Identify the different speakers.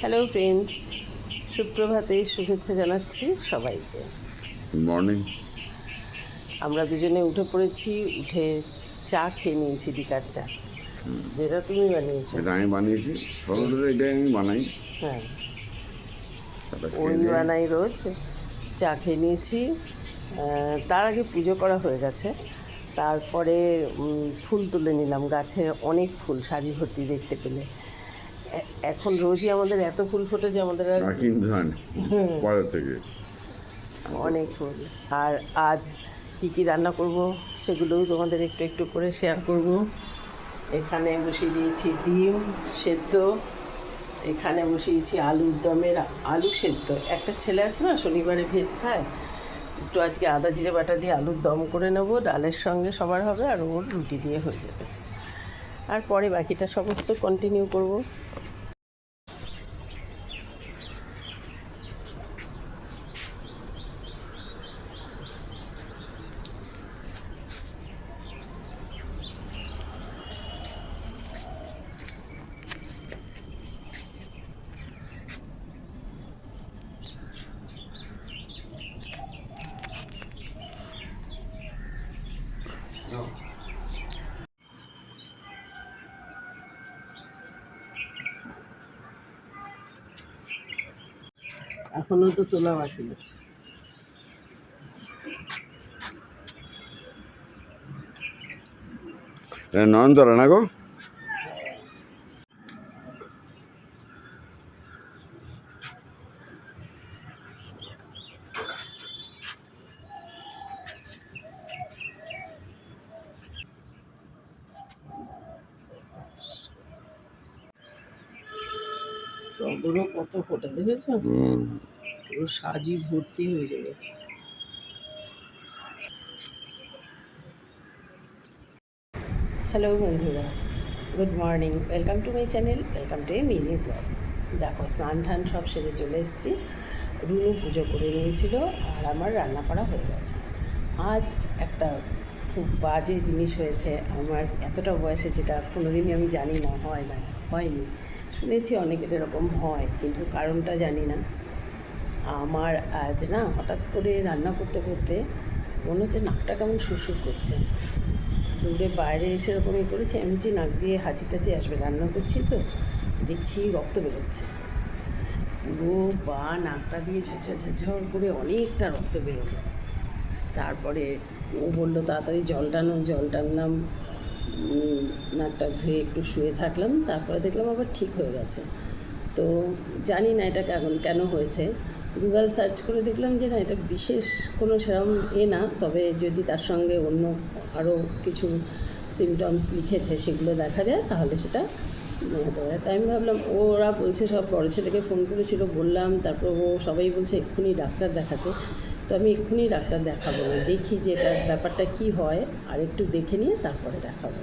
Speaker 1: Hello friends সুপ্রভাতে শুভেচ্ছা জানাচ্ছি সবাইকে।
Speaker 2: মর্নিং
Speaker 1: আমরা দুজনে উঠে পড়েছি উঠে চা খেয়ে নিয়েছি ডিকার চা। যেটা তুমি বানিয়েছো।
Speaker 2: এটা আমি বানিয়েছি। সর্বদা এটাই আমি বানাই।
Speaker 1: হ্যাঁ। ওই বানাই রোজ। চা খেয়ে নিয়েছি। তার আগে পুজো করা হয়ে গেছে। তারপরে ফুল তুলে নিলাম। গাছে অনেক ফুল সাজি ভর্তি দেখতে পেলে। এখন রোজই আমাদের এত ফুল ফোটে যে আমাদের আর
Speaker 2: কিনতে হয় থেকে।
Speaker 1: অনেক ফুল। আর আজ কী কী রান্না করব সেগুলোও তোমাদের একটু একটু করে শেয়ার করব। এখানে বসিয়ে দিয়েছি ডিম সেদ্ধ। এখানে বসিয়েছি আলুর দমের আলু সেদ্ধ। একটা ছেলে আছে না শনিবারে ভেজ খায়। একটু আজকে আদা জিরে বাটা দিয়ে আলুর দম করে নেব ডালের সঙ্গে সবার হবে আর ওর রুটি দিয়ে হয়ে যাবে। আর পরে বাকিটা সমস্ত কন্টিনিউ করব। এখনও তো তোলা বাকি আছে।
Speaker 2: এটা রানা গো?
Speaker 1: টগরও কত ফোটা দেখেছ। পুরো সাজি ভর্তি হয়ে যাবে। হ্যালো বন্ধুরা good morning welcome to my channel welcome to mini blog দেখো স্নান টান সব সেরে চলে এসেছি। রুনু পুজো করে নিয়েছিল আর আমার রান্না করা হয়ে গেছে। আজ একটা খুব বাজে জিনিস হয়েছে। আমার এতটা বয়সে যেটা কোনোদিনই আমি জানি না হয় না হয়নি। শুনেছি অনেকের এরকম হয়, কিন্তু কারণটা জানি না। আমার আজ না হঠাৎ করে রান্না করতে করতে মনে হচ্ছে নাকটা কেমন সুরসুর করছে। দূরে বাইরে এসে এরকমই করেছি, আমি যে নাক দিয়ে হাঁচি টাচি আসবে, রান্না করছি তো, দেখছি রক্ত বেরোচ্ছে। পুরো বা নাকটা দিয়ে ঝরঝর ঝরঝর করে অনেকটা রক্ত বেরোলো। তারপরে ও বলল, তাড়াতাড়ি জল টানো, জল টানলাম। নাকটা ধুয়ে একটু শুয়ে থাকলাম, তারপরে দেখলাম আবার ঠিক হয়ে গেছে। তো জানি না এটা কেমন, কেন হয়েছে। গুগল সার্চ করে দেখলাম যে না, এটা বিশেষ কোনো সেরকম এ না, তবে যদি তার সঙ্গে অন্য আরও কিছু সিমটমস লিখেছে, সেগুলো দেখা যায়, তাহলে সেটা আমি ভাবলাম, ওরা বলছে সব বড় ছেলেকে ফোন করেছিল, বললাম, তারপর ও সবাই বলছে, এক্ষুনি ডাক্তার দেখাতে। তো আমি এক্ষুনি ডাক্তার দেখাবো না দেখি যে এটার ব্যাপারটা কি হয়, আর একটু দেখে নিয়ে তারপরে দেখাবো।